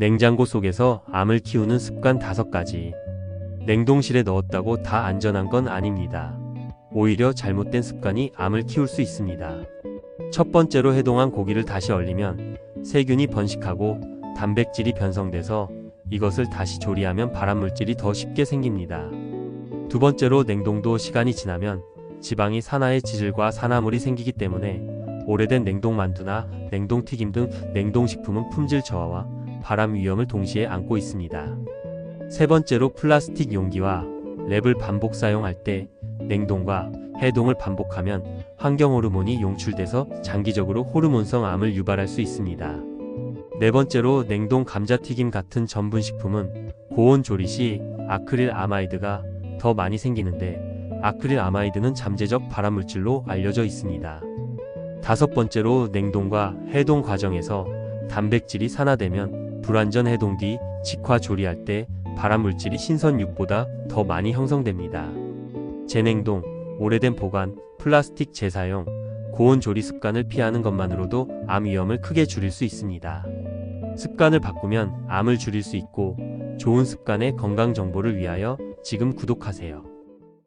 냉장고 속에서 암을 키우는 습관 5가지. 냉동실에 넣었다고 다 안전한 건 아닙니다. 오히려 잘못된 습관이 암을 키울 수 있습니다. 첫 번째로 해동한 고기를 다시 얼리면 세균이 번식하고 단백질이 변성돼서 이것을 다시 조리하면 발암물질이 더 쉽게 생깁니다. 두 번째로 냉동도 시간이 지나면 지방이 산화의 지질과 산화물이 생기기 때문에 오래된 냉동 만두나 냉동 튀김 등 냉동식품은 품질 저하와 발암 위험을 동시에 안고 있습니다. 세 번째로 플라스틱 용기와 랩을 반복 사용할 때 냉동과 해동을 반복하면 환경 호르몬이 용출돼서 장기적으로 호르몬성 암을 유발할 수 있습니다. 네 번째로 냉동 감자튀김 같은 전분식품은 고온 조리 시 아크릴 아마이드가 더 많이 생기는데 아크릴 아마이드는 잠재적 발암물질로 알려져 있습니다. 다섯 번째로 냉동과 해동 과정에서 단백질이 산화되면 불완전 해동 뒤 직화 조리할 때 발암물질이 신선육보다 더 많이 형성됩니다. 재냉동, 오래된 보관, 플라스틱 재사용, 고온 조리 습관을 피하는 것만으로도 암 위험을 크게 줄일 수 있습니다. 습관을 바꾸면 암을 줄일 수 있고 좋은 습관의 건강 정보를 위하여 지금 구독하세요.